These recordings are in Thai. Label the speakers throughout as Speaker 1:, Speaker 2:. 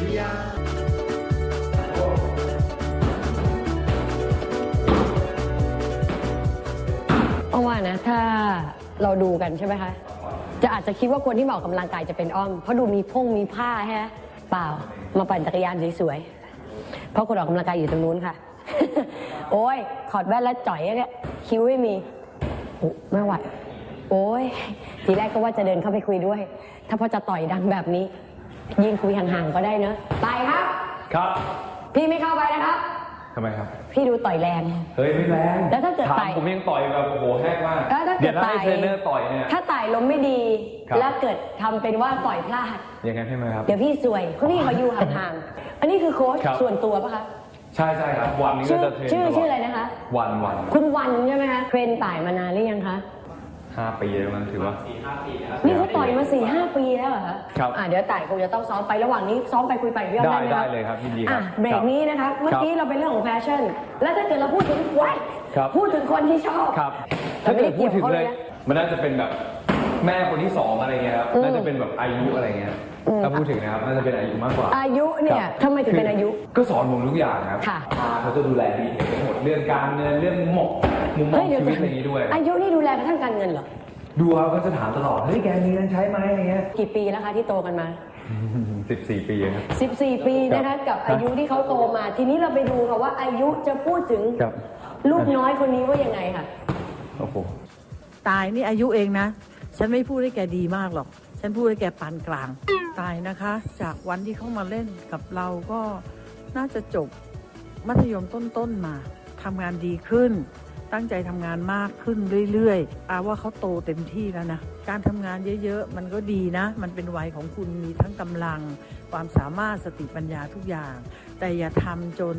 Speaker 1: สยาม
Speaker 2: อ้อมว่านะ ถ้าเราดูกันใช่ไหมคะ จะอาจจะคิดว่าคนที่มาออกกำลังกายจะเป็นอ้อม เพราะดูมีพงมีผ้าฮะเปล่า มาปั่นจักรยานสวยๆ เพราะคนออกกำลังกายอยู่ตรงนู้นค่ะ โอ้ยถอดแว่นแล้วจ่อยเนี่ยคิ้วไม่มีโอ้ไม่ไหวโอ้ยทีแรกก็ว่าจะเดินเข้าไปคุยด้วย ถ้าพอจะต่อยดังแบบนี้ ยืนคุยห่างๆก็ได้เนอะไปครับ
Speaker 3: ครับ
Speaker 2: พี่ไม่เข้าไปนะครับ
Speaker 3: ทำไมครับ
Speaker 2: พี่ดูต่อยแรง
Speaker 3: เฮ้ยไม่แรง
Speaker 2: แล้วถ้าเกิด
Speaker 3: ถาม
Speaker 2: ต่อย
Speaker 3: ผมยังต่อยแบบโอ้โหแหกมาก
Speaker 2: แล้วถ้าเกิ
Speaker 3: เดี๋ย
Speaker 2: ด
Speaker 3: วถ้า
Speaker 2: ต่อย
Speaker 3: ให้เทรนเนอร์ต่อยเนี่ย
Speaker 2: ถ้าต่อยล้มไม่ดี
Speaker 3: ครับ
Speaker 2: แล้วเกิดทำเป็นว่าต่อยพลาด
Speaker 3: ยังไงใช่ไหมครับ
Speaker 2: เดี๋ยวพี่สวยเพราะพี่เขาอยู่ห่างๆ อันนี้คือโค้ช
Speaker 3: ครับ
Speaker 2: ส่วนตัวปะคะ
Speaker 3: ใช่ใช่ครับ วันนี้
Speaker 2: ชื่
Speaker 3: ก็
Speaker 2: อ
Speaker 3: จะเทรน
Speaker 2: ชื่อ
Speaker 3: ตลด
Speaker 2: ชื่ออะไรนะคะ
Speaker 3: วันวัน
Speaker 2: คุณวันใช่ไหมคะเทรนต่ายมานานหรือยังคะ
Speaker 3: ห้าปีแล้วมันถือว่า
Speaker 2: นี่เขาต่อยมาสี่ห้าปีแล้วเหรอคะ
Speaker 3: ครับ
Speaker 2: อะเดี๋ยวต่ายคงจะต้องซ้อมไประหว่างนี้ซ้อมไปคุยไปกับพี่อ้อม
Speaker 3: ได้
Speaker 2: ได้ไหม
Speaker 3: ได้
Speaker 2: คะ
Speaker 3: เลยครับยินดีครั
Speaker 2: อะ
Speaker 3: บ
Speaker 2: เบรกนี้นะคะเมื่อกี้เราเป็นเรื่องของแฟชั่น แล้วถ้าเกิดเราพูดถึงว้าย
Speaker 3: ครับ
Speaker 2: พูดถึงคนที่ชอบ
Speaker 3: ครับ
Speaker 2: แต่
Speaker 3: ถ้า
Speaker 2: ไม่
Speaker 3: เกิ
Speaker 2: ได้
Speaker 3: ดพูดถึงเลย
Speaker 2: เกี่ยวกับเขาเลยนะ
Speaker 3: มันน่าจะเป็นแบบ แม่คนที่สองอะไรเงี้ยครับ
Speaker 2: อืม
Speaker 3: น่าจะเป็นแบบอายุอะไรเงี้ย
Speaker 2: อืม
Speaker 3: ถ้าพูดถึงนะครับน่าจะเป็นอายุมากกว่า
Speaker 2: อายุเนี่ย
Speaker 3: ครับ
Speaker 2: ทำไมถึงเป็นอายุ
Speaker 3: ก็สอนผมทุกอย่างครับ
Speaker 2: ค่ะ
Speaker 3: อาเขาจะดูแลดีเห็นไปหมดเรื่องการเงินเรื่องหมกมุมมอง
Speaker 2: เฮ้ยเดี๋ยว
Speaker 3: ชีวิตอะไรอย่างนี้ด้วย
Speaker 2: อายุนี่ดูแลกระทั่งการเงินเหรอ
Speaker 3: ดูครับก็จะถามตลอดเฮ้ยแกมีเงินใช้ไหมอะไรเงี้ย
Speaker 2: กี่ปีแล้วคะที่โตกันมา
Speaker 3: สิบสี่ปีครับ
Speaker 2: 14 ปีนะคะกับอายุที่เขาโตมา ทีนี้เราไปดูค่ะว่าอายุจะพูดถึง
Speaker 3: ครับ
Speaker 2: ลูกน้อยคนนี้ว่ายังไงค่ะ
Speaker 3: โอ้โห
Speaker 4: ตายนี่อายุเองนะ ฉันไม่พูดให้แกดีมากหรอก ฉันพูดให้แกปานกลาง ตายนะคะ จากวันที่เขามาเล่นกับเราก็น่าจะจบมัธยมต้นๆมาทำงานดีขึ้น ตั้งใจทำงานมากขึ้นเรื่อยๆอาว่าเขาโตเต็มที่แล้วนะ การทำงานเยอะๆ มันก็ดีนะ มันเป็นวัยของคุณมีทั้งกำลัง ความสามารถสติปัญญาทุกอย่าง แต่อย่าทำจน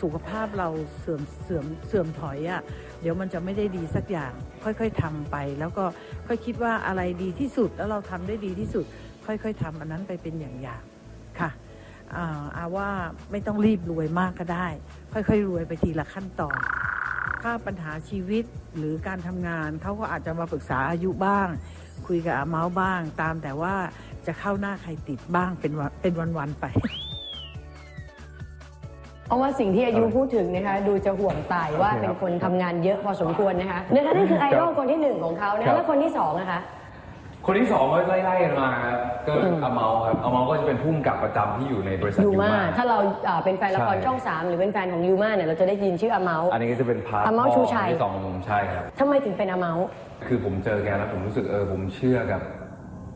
Speaker 4: สุขภาพเราเสื่อมเสื่อมเสื่อมถอยอะ่ะ เดี๋ยวมันจะไม่ได้ดีสักอย่าง ค่อยๆทำไป แล้วก็ค่อยคิดว่าอะไรดีที่สุด แล้วเราทำได้ดีที่สุด ค่อยๆทำอันนั้นไปเป็นอย่างๆ ค่ะอาอาว่าไม่ต้องรีบรวยมากก็ได้ ค่อยๆ รวยไปทีละขั้นตอน ถ้าปัญหาชีวิตหรือการทำงาน เขาก็อาจจะมาปรึกษาอายุบ้าง คุยกับอาเมาส์บ้าง ตามแต่ว่าจะเข้าหน้าใครติดบ้างเป็นวันเป็นวันๆไป
Speaker 2: เพราะว่าสิ่งที่อายุพูดถึงนะคะดูจะห่วงตายว่า
Speaker 3: โอเค
Speaker 2: เป็
Speaker 3: คนรับ
Speaker 2: คนทำงานเยอะพอสมควรนะคะนะคะนั่นคือไอดอลคนที่หนึ่งของเขานะ
Speaker 3: ครั
Speaker 2: คะ
Speaker 3: บ
Speaker 2: แล้วคนที่สองนะคะ
Speaker 3: คนที่สองก็ไล่ๆกันมาครับก็อาเมาครับอาเมาก็จะเป็นผู้กำกับประจำที่อยู่ในบริษัท
Speaker 2: ยู
Speaker 3: ยู
Speaker 2: มา
Speaker 3: มา
Speaker 2: ถ้าเราอ่าเป็นแฟนละคร
Speaker 3: ใช่
Speaker 2: ช่องสามหรือเป็นแฟนของยูมาเนี่ยเราจะได้ยินชื่ออาเมาส์
Speaker 3: อันนี้ก็จะเป็นพาร์ท
Speaker 2: อาเมาชูชัย
Speaker 3: ที่สองของผมใช่ครับ
Speaker 2: ทำไมถึงเป็นอาเมาส์
Speaker 3: คือผมเจอแกแล้วผมรู้สึกเออผมเชื่อกับ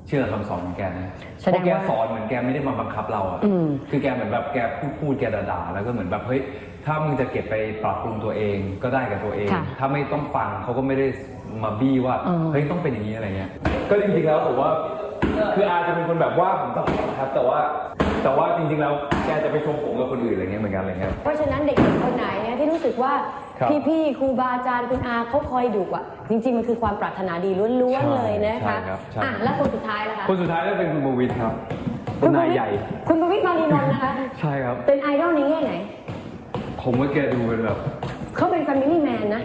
Speaker 3: เชื่อคำสอนของแกนะ
Speaker 2: แส
Speaker 3: เพ
Speaker 2: ดง
Speaker 3: ราะแก
Speaker 2: ว่า
Speaker 3: สอนเหมือนแกไม่ได้มาบังคับเราอะ
Speaker 2: อืม
Speaker 3: คือแกเหมือนแบบแกพูดพูดแกด่าๆแล้วก็เหมือนแบบเฮ้ยถ้ามึงจะเก็บไปปรับปรุงตัวเองก็ได้กับตัวเอง
Speaker 2: ค่ะ
Speaker 3: ถ้าไม่ต้องฟังเขาก็ไม่ได้ มาบี้ว่า
Speaker 2: อ๋อ
Speaker 3: เฮ้ยต้องเป็นอย่างนี้อะไรเงี้ยก็จริงๆแล้วผมว่าคืออาจจะเป็นคนแบบว่าผมตลอดนะครับ แต่ว่าแต่ว่าจริงๆแล้วแกจะไปชมผมกับคนอื่นอะไรเงี้ยเหมือนกันอะไรเงี้ย
Speaker 2: เพราะฉะนั้นเด็กๆคนไหนเนี่ยที่รู้สึกว่า
Speaker 3: ครับ
Speaker 2: พี่ๆครูบาอาจารย์คุณอาเขาคอยดุอะ จริงๆมันคือความปรารถนาดีล้วนๆเลยนะคะ
Speaker 3: ใช่ครับใช่
Speaker 2: อะแล้วคนสุดท้ายนะคะ
Speaker 3: คนสุดท้ายก็เป็นคุณบวิทย์ครับ
Speaker 2: คุ
Speaker 3: คุณ
Speaker 2: ณ
Speaker 3: นาย
Speaker 2: ประวิตร
Speaker 3: ใหญ่
Speaker 2: คุณประวิตรมารีนนท์นะคะ
Speaker 3: ใช่ครับ
Speaker 2: เป็นไอดอลในแง่ไหน
Speaker 3: ผมว่าแกดูเป็นแบบ
Speaker 2: เขาเป็นแฟมิลี่แมนนะ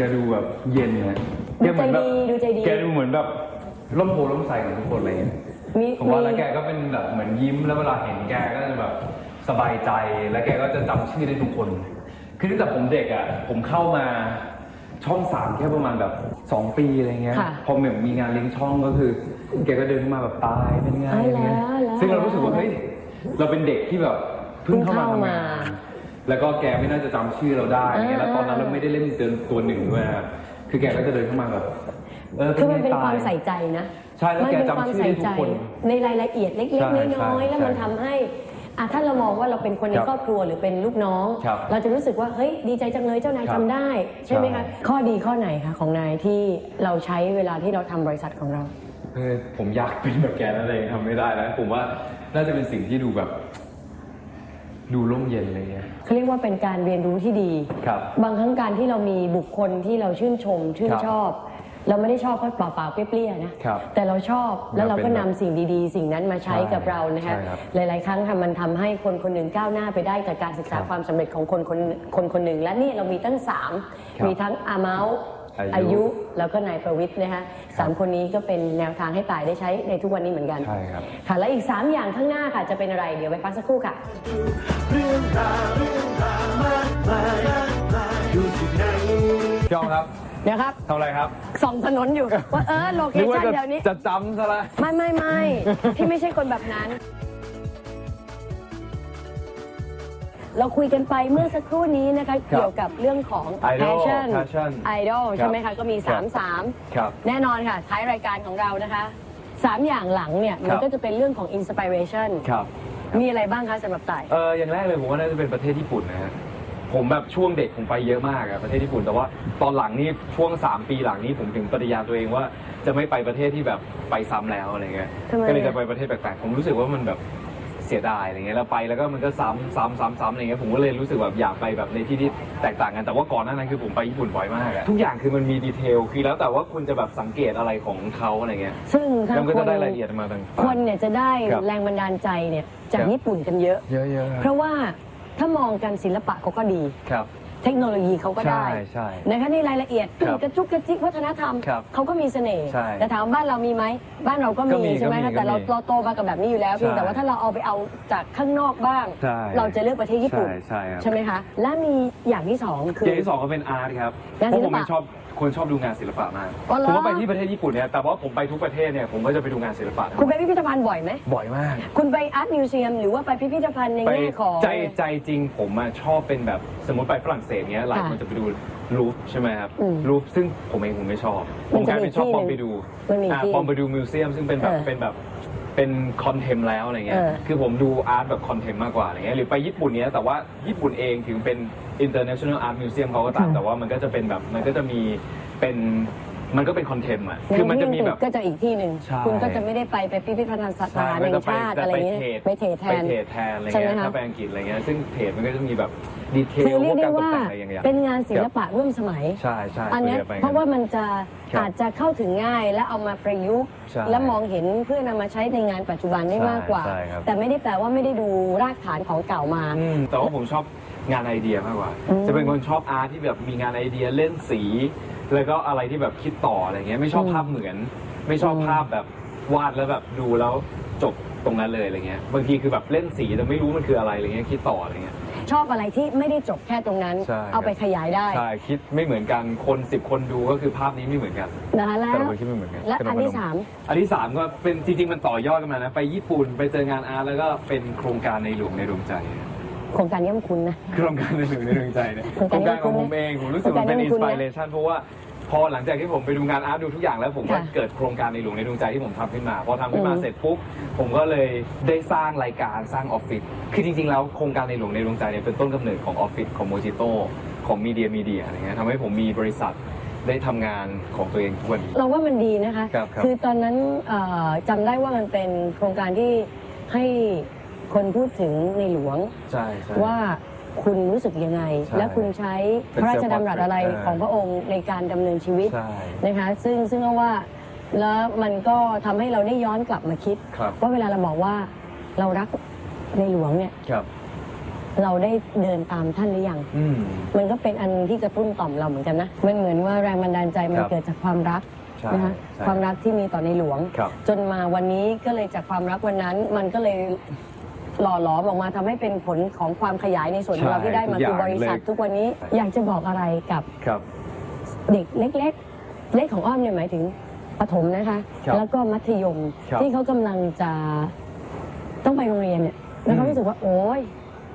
Speaker 3: แกดูแบบเย็นนะ
Speaker 2: ดู
Speaker 3: แกเหมือนแบบ
Speaker 2: ใจดีดูใจดี
Speaker 3: แกดูเหมือนแบบร่มโพล่มใสของทุกคนอะไรเงี้ย
Speaker 2: มี
Speaker 3: ผมว่า
Speaker 2: มี
Speaker 3: แล้วแกก็เป็นแบบเหมือนยิ้มแล้วเวลาเห็นแกก็จะแบบสบายใจแล้วแกก็จะจำชื่อได้ทุกคน คือตั้งแต่ผมเด็กอะผมเข้ามาช่องสามแค่ประมาณแบบสองปีอะไรเงี้ย
Speaker 2: ค่ะ
Speaker 3: พอเหมือนมีงานเลี้ยงช่องก็คือ แกก็เดินเข้ามาแบบตายเป็นไง
Speaker 2: อ๋อ
Speaker 3: อะไรเงี้ย
Speaker 2: แล้วแล้ว
Speaker 3: ซึ่งเรารู้สึกว่าเฮ้ยเราเป็นเด็กที่แบบเพิ่งเข้ามา
Speaker 2: เพิ่งเข้า
Speaker 3: ทำ
Speaker 2: มา
Speaker 3: งาน แล้วก็แกไม่น่าจะจำชื่อเราได้อะไรเงี้ยแล้วตอนนั้นเราไม่ได้เล่นเดินตัวหนึ่งด้วยนะครับคือแกก็จะเดินเข้ามาแบบเออ
Speaker 2: คือมันเป็น
Speaker 3: ไง
Speaker 2: ความ
Speaker 3: ตย
Speaker 2: ใส่ใจนะ
Speaker 3: ใช่แล้ว
Speaker 2: มั
Speaker 3: แก
Speaker 2: เป็น
Speaker 3: จำ
Speaker 2: ความ
Speaker 3: ชื่อ
Speaker 2: ใส่
Speaker 3: ได้ทุ
Speaker 2: ใจ
Speaker 3: กคน
Speaker 2: ในรายละเอียดเล็ก
Speaker 3: ใช่
Speaker 2: ๆน้อยๆ
Speaker 3: ใช่
Speaker 2: แล้วมันทำให้อะถ้าเรามองว่าเราเป็นคนใน
Speaker 3: ครับ
Speaker 2: ครอบครัวหรือเป็นลูกน้อง
Speaker 3: ครับ
Speaker 2: เราจะรู้สึกว่าเฮ้ยดีใจจังเลยเจ้านาย
Speaker 3: ครั
Speaker 2: ทำ
Speaker 3: บ
Speaker 2: ได้ ใช่ไหม
Speaker 3: ใช่
Speaker 2: คะข้อดีข้อไหนคะของนายที่เราใช้เวลาที่เราทำบริษัทของเรา
Speaker 3: เออผมอยากเป็นแบบแกนั่นเองทำไม่ได้นะผมว่าน่าจะเป็นสิ่งที่ดูแบบ ดูร่มเย็นอะไรเงี้ย
Speaker 2: เขาเรียกว่าเป็นการเรียนรู้ที่ดี
Speaker 3: ครับ
Speaker 2: บางครั้งการที่เรามีบุคคลที่เราชื่นชม ชื่น
Speaker 3: ครับ
Speaker 2: ชอบ เราไม่ได้ชอบเขาเปล่าๆเปรี้ยๆนะครับแต่เราชอบแล้วเราก็นำสิ่งดีๆ สิ่งนั้นมาใช้
Speaker 3: ใช่
Speaker 2: กับเรานะคะ
Speaker 3: ใช่ครับ
Speaker 2: หลายๆ ครั้งค่ะมันทำให้คนคนหนึ่งก้าวหน้าไปได้จากการศึกษา
Speaker 3: ครับ
Speaker 2: ความสำเร็จของคนคนคนคนหนึ่งและนี่เรามีตั้งสาม
Speaker 3: ครับ
Speaker 2: มีทั้งอาเมาส์
Speaker 3: อายุ
Speaker 2: อายุแล้วก็นายประวิทย์นะคะสามคนนี้ก็เป็นแนวทางให้ตายได้ใช้ในทุกวันนี้เหมือนกัน
Speaker 3: ใช่ครับ
Speaker 2: ค่ะ และอีก 3 อย่างข้างหน้าค่ะจะเป็นอะไร เดี๋ยวไปพักสักครู่ค่ะ
Speaker 3: พี่อ้อมครับ
Speaker 2: เดี๋ยวครับ
Speaker 3: ทำอะไรครับ
Speaker 2: ส่องถนนอยู่ว่าเออโลเค
Speaker 3: นึกว่า
Speaker 2: ชั่น
Speaker 3: จะ
Speaker 2: เดี๋ยวนี้
Speaker 3: จะจำซะละ
Speaker 2: ไม่ไม่ไม่พี่ไม่ใช่คนแบบนั้น เราคุยกันไปเมื่อสักครู่นี้นะคะเกี่ยวกับเรื่องของ
Speaker 3: Idol
Speaker 2: passion
Speaker 3: passion
Speaker 2: idol
Speaker 3: ครับ
Speaker 2: ใช่ไหมคะ ก็มี
Speaker 3: ครับ
Speaker 2: 3 3
Speaker 3: ครับ
Speaker 2: แน่นอนค่ะ ท้ายรายการของเรานะคะสามอย่างหลังเนี่ย มันก็จะเป็นเรื่องของ inspiration
Speaker 3: ครับ
Speaker 2: มีอะไรบ้างคะสำหรับต่าย
Speaker 3: เอออย่างแรกเลยผมว่าน่าจะเป็นประเทศญี่ปุ่นนะฮะผมแบบช่วงเด็กผมไปเยอะมากอะประเทศญี่ปุ่น แต่ว่าตอนหลังนี่ช่วง 3 ปีหลังนี้ผมถึงปฏิญาณตัวเองว่าจะไม่ไปประเทศที่แบบไปซ้ำแล้วอะไรเงี้ย
Speaker 2: ทำไม
Speaker 3: ก็เลย
Speaker 2: อะ
Speaker 3: จะไปประเทศแปลกๆผมรู้สึกว่ามันแบบ เสียดายอะไรเงี้ยแล้วไปแล้วก็มันก็ซ้ำซ้ำซ้ำซ้ำอะไรเงี้ยผมก็เลยรู้สึกแบบอยากไปแบบในที่ที่แตกต่างกันแต่ว่าก่อนหน้านั้นคือผมไปญี่ปุ่นบ่อยมากอะทุกอย่างคือมันมีดีเทลคือแล้วแต่ว่าคุณจะแบบสังเกตอะไรของเขาอะไรเงี้ย
Speaker 2: ซึ่งถ้า
Speaker 3: แล้วมันก็
Speaker 2: ค
Speaker 3: จะ
Speaker 2: น
Speaker 3: ได้รายละเอียดมาต่างๆ
Speaker 2: คนเนี่ยจะได้
Speaker 3: ครับ
Speaker 2: แรงบันดาลใจเนี่ยจาก
Speaker 3: ครับ
Speaker 2: ญี่ปุ่นกันเยอะ
Speaker 3: เยอะๆ
Speaker 2: เพราะว่าถ้ามองกันศิลปะเขาก็ดี
Speaker 3: ครับ
Speaker 2: เทคโนโลยีเขาก็ได้
Speaker 3: ใช่ใช่
Speaker 2: นะคะในรายละเอียด
Speaker 3: ครับ
Speaker 2: กระจุกกระจิกวัฒนธรรม
Speaker 3: ครับ
Speaker 2: เขาก็มีเสน่ห์
Speaker 3: ใช่
Speaker 2: แต่ถามว่าบ้านเรามีไหมบ้านเราก็
Speaker 3: ก็มี
Speaker 2: มีใช่ไหม
Speaker 3: ก็มี
Speaker 2: คะแต่เรา
Speaker 3: ก็มี
Speaker 2: เราโตมากับแบบนี้อยู่แล้วเพียง
Speaker 3: ใช่
Speaker 2: แต่ว่าถ้าเราเอาไปเอาจากข้างนอกบ้าง
Speaker 3: ใช่
Speaker 2: เราจะเลือกประเทศญี่ปุ่น
Speaker 3: ใช่ใช่ครับ
Speaker 2: ใช่ไหมคะและมีอย่างที่สองคือ
Speaker 3: อย่างที่สองก็เป็นอาร์ตครับ
Speaker 2: งาน
Speaker 3: เพ
Speaker 2: ศิลปะ
Speaker 3: ราะผมเป็นชอบ คนชอบดูงานศิลปะมาก
Speaker 2: อ๋อเหรอ
Speaker 3: ผมก็ไปที่ประเทศญี่ปุ่นเนี่ยแต่ว่าผมไปทุกประเทศเนี่ยผมก็จะไปดูงานศิลปะ
Speaker 2: คุณไปพิพิธภัณฑ์บ่อยไหม
Speaker 3: บ่อยมาก
Speaker 2: คุณไปอาร์ตมิวเซียมหรือว่าไปพิพิธภัณฑ์ใน
Speaker 3: ไป
Speaker 2: แง่ของ
Speaker 3: ใจใจจริงผมอะชอบเป็นแบบสมมติไปฝรั่งเศสเนี้ยหลายคน
Speaker 2: ค่ะ
Speaker 3: จะไปดูรูฟใช่ไหมครับ
Speaker 2: อืม
Speaker 3: รูฟซึ่งผมเองผมไม่ชอบ
Speaker 2: มั
Speaker 3: ผ
Speaker 2: น
Speaker 3: ม
Speaker 2: จะ
Speaker 3: กลายเป็นชอบ
Speaker 2: มีที่
Speaker 3: ปอมไปดู
Speaker 2: มันมี
Speaker 3: อ่า
Speaker 2: ที่
Speaker 3: ปอมไปดูมิวเซียมซึ่งเป็นแบบ
Speaker 2: เออ
Speaker 3: เป็นแบบ เป็นคอนเทมแล้วอะไรเงี้ย
Speaker 2: เออ
Speaker 3: คือผมดูอาร์ตแบบคอนเทมมากกว่าอะไรเงี้ย หรือไปญี่ปุ่นเนี้ยแต่ว่าญี่ปุ่นเองถึงเป็น international art museum เขาก็ตาม
Speaker 2: ค่ะ
Speaker 3: แต่ว่ามันก็จะเป็นแบบ มันก็จะมีเป็น มันก็เป็นคอนเทมอะ
Speaker 2: ใน
Speaker 3: คือมันจะมี
Speaker 2: ที่
Speaker 3: แบบ
Speaker 2: ก็จะอีกที่หนึ่ง
Speaker 3: ใช่
Speaker 2: คุณก็จะไม่ได้ไปไปพิพิธภัณฑ์สถานแห่งชาติอะไรเงี้ยไปเทรดแท
Speaker 3: ไป
Speaker 2: น
Speaker 3: เทรดแทนอะไร
Speaker 2: ใช่ไหม
Speaker 3: เงี้ย
Speaker 2: คะ
Speaker 3: ถ้าไปอังกฤษอะไรเงี้ยซึ่งเทรดมันก็จะมีแบบดีเทล
Speaker 2: คือเรียก
Speaker 3: พว
Speaker 2: ได้
Speaker 3: การตก
Speaker 2: ว่า
Speaker 3: แต่งอะไรอย่างเงี้ย
Speaker 2: เป็นงานศิลปะร่วมสมัย
Speaker 3: ใช่ใช่
Speaker 2: อันเนี้ย
Speaker 3: คุยกัไป
Speaker 2: เพราะว่ามันจะ
Speaker 3: ครับ
Speaker 2: อาจจะเข้าถึงง่ายและเอามาประยุกต์
Speaker 3: ใช่
Speaker 2: และมองเห็นเพื่อนำมาใช้ในงานปัจจุบันได้
Speaker 3: ใช่
Speaker 2: มากกว่า
Speaker 3: ใช่ครับ
Speaker 2: แต่ไม่ได้แปลว่าไม่ได้ดูรากฐานของเก่ามา
Speaker 3: อืมแต่ว่าผมชอบงานไอเดียมากกว่า
Speaker 2: อืม
Speaker 3: จะเป็นคนชอบอาร์ตที่แบบมีงานไอเดียเล่นสี แล้วก็อะไรที่แบบคิดต่ออะไรเงี้ยไม่ชอบ
Speaker 2: อืม
Speaker 3: ภาพเหมือน ไม่ชอบ
Speaker 2: อืม
Speaker 3: ภาพแบบวาดแล้วแบบดูแล้วจบตรงนั้นเลยอะไรเงี้ยบางทีคือแบบเล่นสีแต่ไม่รู้มันคืออะไรอะไรเงี้ยคิดต่ออะไรเงี้ย
Speaker 2: ชอบอะไรที่ไม่ได้จบแค่ตรงนั้น
Speaker 3: ใช่
Speaker 2: เอาไปขยายได้
Speaker 3: ใช่คิดไม่เหมือนกันคนสิบคนดูก็คือภาพนี้ไม่เหมือนกัน
Speaker 2: นะคะแล้
Speaker 3: แต่
Speaker 2: ว
Speaker 3: ละคนคิดไม่เหมือนกัน
Speaker 2: และ
Speaker 3: ขน
Speaker 2: อันที่สาม
Speaker 3: อันที่สามก็เป็นจริงๆมันต่อยอดกันมานะไปญี่ปุ่นไปเจองานอาร์ตแล้วก็เป็นโครงการในหลวงในดวงใจ
Speaker 2: โครงการเยี่ยมคุณนะ
Speaker 3: โครงการในหลวงในดวงใจเนี่ย
Speaker 2: โครง
Speaker 3: โครงการของ
Speaker 2: การ
Speaker 3: ผมเองผมรู้สึกมันเป็น
Speaker 2: โคร
Speaker 3: อิ
Speaker 2: ง
Speaker 3: น
Speaker 2: การ
Speaker 3: ส
Speaker 2: ของคุณนะ
Speaker 3: ปิเรชันเพราะว่าพอหลังจากที่ผมไปดูงานอาร์ตดูทุกอย่างแล้วผมก็
Speaker 2: ค่ะ
Speaker 3: เกิดโครงการในหลวงในดวงใจที่ผมทำขึ้นมา พอทำขึ้นมา
Speaker 2: อืม
Speaker 3: เสร็จปุ๊บผมก็เลยได้สร้างรายการสร้างออฟฟิศคือจริงๆแล้วโครงการในหลวงในดวงใจเนี่ยเป็นต้นกำเนิดของออฟฟิศของโมจิโต้ของมีเดียมีเดียอะไรเงี้ยทำให้ผมมีบริษัทได้ทำงานของตัวเองทุกวันนี้
Speaker 2: เราว่ามันดีนะคะ
Speaker 3: ครับครับ
Speaker 2: อตอนนั้นเอ่อจำได้ว่ามันเป็นโครงการที่ให้ คนพูดถึงในหลวง
Speaker 3: ใช่ใช่
Speaker 2: ว่าคุณรู้สึกยังไง
Speaker 3: ใช่
Speaker 2: และคุณใช้พระราชดำรัสอะไร
Speaker 3: เป็น self-portrait
Speaker 2: ของพระองค์ในการดำเนินชีวิต
Speaker 3: ใช่
Speaker 2: นะคะ ซึ่งซึ่งก็ว่าแล้วมันก็ทำให้เราได้ย้อนกลับมาคิด
Speaker 3: ครับ
Speaker 2: ว่าเวลาเราบอกว่าเรารักในหลวงเนี่ย
Speaker 3: ครับ
Speaker 2: เราได้เดินตามท่านหรือยัง
Speaker 3: อืม
Speaker 2: มันก็เป็นอันที่กระตุ้นต่อมเราเหมือนกันนะ มันเหมือนว่าแรงบันดาลใจมัน
Speaker 3: ครับ
Speaker 2: เกิดจากความรัก
Speaker 3: ใช่
Speaker 2: นะคะ
Speaker 3: ใช่
Speaker 2: ความรักที่มีต่อในหลวง
Speaker 3: ครับ
Speaker 2: จนมาวันนี้ก็เลยจากความรักวันนั้น มันก็เลย หล่อหลอมออกมาทำให้เป็นผลของความขยายในส่วนของเรา
Speaker 3: ใช่
Speaker 2: ที่ได้มา
Speaker 3: ทุกอย่าง
Speaker 2: คือบริษัท
Speaker 3: เลย
Speaker 2: ทุกวันนี้
Speaker 3: ใช่
Speaker 2: อยากจะบอกอะไรกับ
Speaker 3: ครับ
Speaker 2: เด็กเล็ก ๆ เล็กของอ้อมเนี่ยหมายถึงประถมนะคะ
Speaker 3: ครับ
Speaker 2: แล้วก็มัธยม
Speaker 3: ครับ
Speaker 2: ที่เขากำลังจะต้องไปโรงเรียนเนี่ยแล้วเขา
Speaker 3: อืม
Speaker 2: รู้สึกว่าโอ๊ย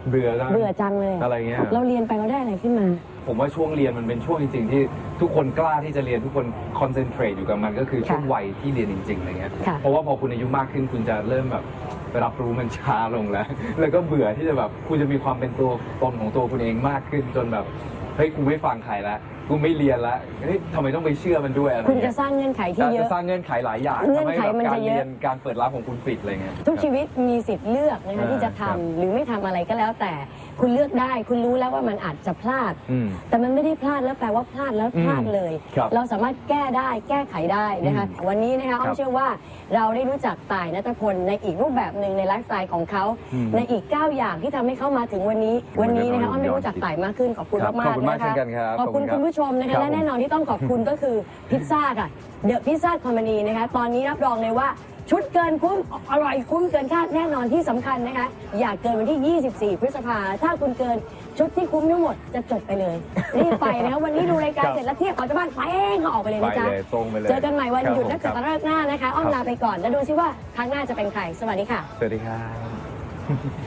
Speaker 3: เบื่อจัง
Speaker 2: เบื่อจังเลย
Speaker 3: อะไรเงี้ย
Speaker 2: เราเรียนไปเราได้อะไรขึ้นมา
Speaker 3: ผมว่าช่วงเรียนมันเป็นช่วงจริงๆที่ทุกคนกล้าที่จะเรียนทุกคนคอนเซนเทรตอยู่กับมันก็คือช่วง
Speaker 2: ค่ะ
Speaker 3: วัยที่เรียนจริงๆอะไรเงี้ย
Speaker 2: ค่ะ
Speaker 3: เพราะว่าพอคุณอายุมากขึ้นคุณจะเริ่มแบบ รับรู้มันช้าลงแล้ว แล้วก็เบื่อที่จะแบบคุณจะมีความเป็นตัวตนของตัวคุณเองมากขึ้นจนแบบเฮ้ยกูไม่ฟังใครแล้ว กูไม่เรียนละเฮ้ยทำไมต้องไปเชื่อมันด้วยอะไร
Speaker 2: คุณจะ
Speaker 3: เงี้ย
Speaker 2: สร้างเงื่อนไขที่เย
Speaker 3: จะ
Speaker 2: อะ
Speaker 3: สร้างเงื่อนไขหลายอย่าง
Speaker 2: เงื่อน
Speaker 3: ทำให้
Speaker 2: ไข
Speaker 3: แบบ
Speaker 2: มัน
Speaker 3: การ
Speaker 2: จะเยอะ
Speaker 3: เรียนการเปิดรับของคุณปิดอะไรเงี้ย
Speaker 2: ทุกชีวิตมีสิทธิ์เลือกนะคะที่จะทำ
Speaker 3: ครับ
Speaker 2: หรือไม่ทำอะไรก็แล้วแต่คุณเลือกได้ คุณรู้แล้วว่ามันอาจจะพลาด
Speaker 3: อืม
Speaker 2: แต่มันไม่ได้พลาดแล้วแปลว่าพลาดแล้วพลาดเลย
Speaker 3: ครับ
Speaker 2: เราสามารถแก้ได้แก้ไขได้นะคะวันนี้นะคะอ้อ
Speaker 3: ครั
Speaker 2: ม
Speaker 3: บ
Speaker 2: เชื่อว่าเราได้รู้จักต่ายนัทพลในอีกรูปแบบหนึ่งในไลฟ์สไตล์ของเขา
Speaker 3: อืม
Speaker 2: ในอีก 9 อย่างที่ทำให้เขามาถึงวันนี้ วันนี้นะคะอ้อมได้รู้จักต่ายมากขึ้นขอบคุณ
Speaker 3: ครับ
Speaker 2: มาก
Speaker 3: ขอบคุณ
Speaker 2: ๆ
Speaker 3: มาก
Speaker 2: นะ
Speaker 3: เช่
Speaker 2: คะ
Speaker 3: นกันครับ
Speaker 2: ขอบคุณ
Speaker 3: ขอบคุณครับ
Speaker 2: คุณผู้ชมนะ
Speaker 3: ครั
Speaker 2: คะ
Speaker 3: บ
Speaker 2: และแน่นอนที่ต้องขอบคุณก็คือพิซซ่าค่ะเดอะพิซซ่าคอมมานีนะคะตอนนี้รับรองเลยว่าชุดเกินคุ้มอร่อยคุ้มเกินคาดแน่นอนที่สำคัญนะคะ อยากเกินวันที่ 24 พฤษภาถ้าคุณเกินชุดที่คุ้มทั้งหมดจะจบไปเลยรีบไปนะคะวันนี้ดูรายการ
Speaker 3: ครับ
Speaker 2: เสร็จแล้วเที่ยวออกจากบ้านไปเองก็ออกไปเลยนะจ๊ะ
Speaker 3: ไปเลยตรงไปเลย
Speaker 2: เจอกันใหม่วันหยุด
Speaker 3: ครั
Speaker 2: นั
Speaker 3: บ
Speaker 2: ก
Speaker 3: ผม
Speaker 2: ขัตฤกษ์หน้านะคะ อ้อม
Speaker 3: ครับ
Speaker 2: ลาไปก่อนแล้วดูซิว่าครั้งหน้าจะเป็นใคร สวัสดีค่ะ
Speaker 3: สวัสดีครับ